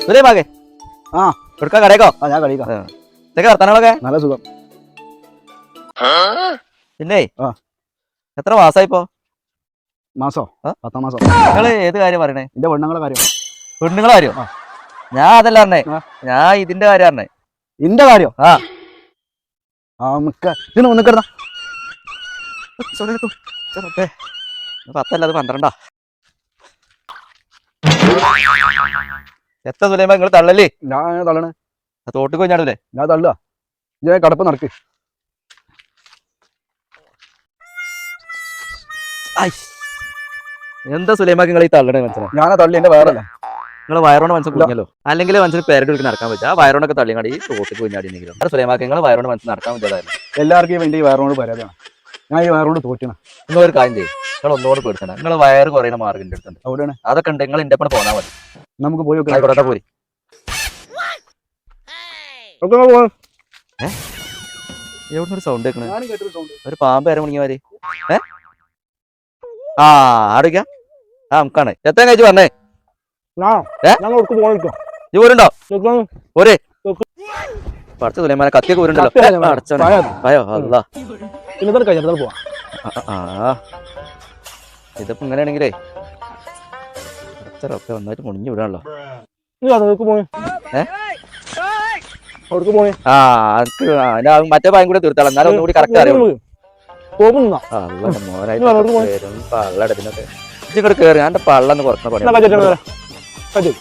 സുലൈമാകെ ആ. കൊടുക്കാ കടേക്കോ ആ ഞാൻ കളിക്കാം ഇതൊക്കെ വർത്താനങ്ങളൊക്കെ നല്ല സുഖം. പിന്നെ? ആ. എത്ര മാസായിപ്പോ? മാസോ? ആ? പത്താം മാസം? നിങ്ങൾ ഏത് കാര്യം പറയണേ? എന്റെ പെണ്ണുങ്ങളെ കാര്യം. പെണ്ണുങ്ങളെ കാര്യം? ഞാൻ അതല്ല പറഞ്ഞേ. ആ. ഞാൻ ഇതിന്റെ കാര്യം പറഞ്ഞേ. ഇന്റെ കാര്യം? ആ. ആ മിക്ക ഇതിന് ഒന്നിക്കിടന്ന പത്തല്ല അത് പന്ത്രണ്ടാ. എത്ര സുലൈമ നിങ്ങൾ തള്ളല്ലേ ഞാൻ തള്ളണേ? തോട്ട് കൊഞ്ഞാടൂലേ? ഞാൻ തള്ളുക ഞാൻ കടപ്പ് നടക്ക്. എന്താ സുലൈമാക്ക് നിങ്ങൾ ഈ തള്ളണേ മനസ്സിലായി ഞാനാ തള്ളി എന്റെ വേറല്ല നിങ്ങൾ വയറോണ്ട് മനസ്സിൽ കുഞ്ഞല്ലോ അല്ലെങ്കിൽ മനസ്സിൽ പേരുടെ എടുത്ത് നടക്കാൻ പറ്റുക വയറോണ്ടൊക്കെ തള്ളിങ്ങാടി ഈ തോട്ട് കുഞ്ഞാടിയെങ്കിലും അത് സുലൈമാക്ക് നിങ്ങൾ വയറോണ്ട് മനസ്സിൽ നടക്കാൻ പറ്റാതായിരുന്നു എല്ലാവർക്കും വേണ്ടി ഈ വയറിനോട് പരാതിയാണ്. ഞാൻ ഈ വയറോണ്ട് തോറ്റണം നിങ്ങൾ ഒരു കാര്യം ചെയ്യും. നിങ്ങൾ ഒന്നുകൂടെ പേടിച്ചാണ് നിങ്ങൾ വയറ് കുറയുന്ന മാർഗം എടുത്തുണ്ട് അവിടെയാണ് അതൊക്കെ ഉണ്ട് നിങ്ങൾ എന്റെ ഒപ്പം പോന്നാൽ മതി. നമുക്ക് പോയി നോക്കാം പോരി. എവിടെ ഒരു സൗണ്ട് കേൾക്കണേ. ഒരു പാമ്പ് വരെ മുണിങ്ങി മാറി ഏ? ആ ആടിക്കാം. ആ നമുക്കാണ്. എത്ര കഴിച്ച് പറഞ്ഞേ നിൽക്കാം പോരെ. പടച്ച തുലയമാരെ കത്തിയൊക്കെ ഊരുണ്ടല്ലോ കത്തി അല്ല, ഇതിപ്പോ പായ. ഒക്കെ വന്നായിട്ട് മുടിഞ്ഞു വിടാണല്ലോ. ആ മറ്റേ പായം കൂടെ തീർത്താളാം എന്നാലും ഒന്നുകൂടി കറക്റ്റ് അറിയുള്ളൂ പള്ളടത്തിനൊക്കെ ഇങ്ങോട്ട് കേറി ഞാൻ പള്ളന്ന് കുറക്കുന്ന പണി എന്നാ കച്ചവടം വരാം. കച്ചവടം.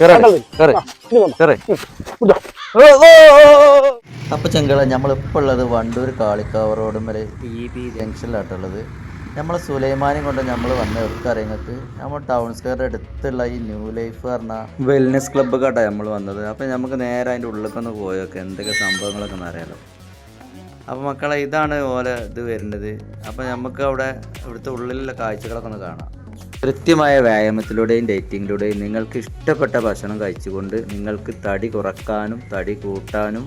കേറി കണ്ടോ? കേറി ആ, ഇനി വന്നോ. കേറി. ഇതാ. അപ്പോൾ ചെങ്കള നമ്മളിപ്പോ ഉള്ളത് വണ്ടൂർ കാളിക്കാവ് റോഡ് മേലെ ടി ബി ജംഗ്ഷനിലാട്ടുള്ളത് നമ്മൾ സുലൈമാനും കൊണ്ട് നമ്മൾ വന്ന എവിടേക്കറിയങ്ങൾക്ക് നമ്മൾ ടൗൺ സ്ക്വയറിന്റെ അടുത്തുള്ള ഈ ന്യൂ ലൈഫ് പറഞ്ഞ വെൽനെസ് ക്ലബ്ബ് കേട്ടാണ് നമ്മൾ വന്നത്. അപ്പോൾ നമുക്ക് നേരെ അതിന്റെ ഉള്ളിലേക്കൊന്ന് പോയൊക്കെ എന്തൊക്കെ സംഭവങ്ങളൊക്കെ അറിയാലോ. അപ്പോൾ മക്കളെ ഇതാണ് ഓല ഇത് വരുന്നത്. അപ്പോൾ നമുക്ക് അവിടെ ഇവിടുത്തെ ഉള്ളിലുള്ള കാഴ്ചകളൊക്കെ ഒന്ന് കാണാം. കൃത്യമായ വ്യായാമത്തിലൂടെയും ഡേറ്റിങ്ങിലൂടെയും നിങ്ങൾക്ക് ഇഷ്ടപ്പെട്ട ഭക്ഷണം കഴിച്ചുകൊണ്ട് നിങ്ങൾക്ക് തടി കുറക്കാനും തടി കൂട്ടാനും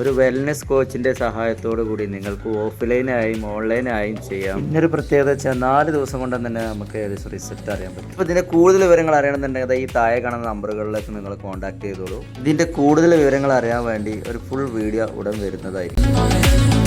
ഒരു വെൽനെസ് കോച്ചിന്റെ സഹായത്തോടു കൂടി നിങ്ങൾക്ക് ഓഫ്ലൈനായും ഓൺലൈനായും ചെയ്യാം. ഇന്നൊരു പ്രത്യേകത വെച്ചാൽ നാല് ദിവസം കൊണ്ട് തന്നെ നമുക്ക് ഏകദേശം റിസൾട്ട് അറിയാൻ പറ്റും. അപ്പോൾ ഇതിന്റെ കൂടുതൽ വിവരങ്ങൾ അറിയണമെന്നുണ്ടെങ്കിൽ ഈ താഴെ കാണുന്ന നമ്പറുകളിലേക്ക് നിങ്ങൾ കോൺടാക്ട് ചെയ്തോളൂ. ഇതിന്റെ കൂടുതൽ വിവരങ്ങൾ അറിയാൻ വേണ്ടി ഒരു ഫുൾ വീഡിയോ ഉടൻ വരുന്നതായിരിക്കും.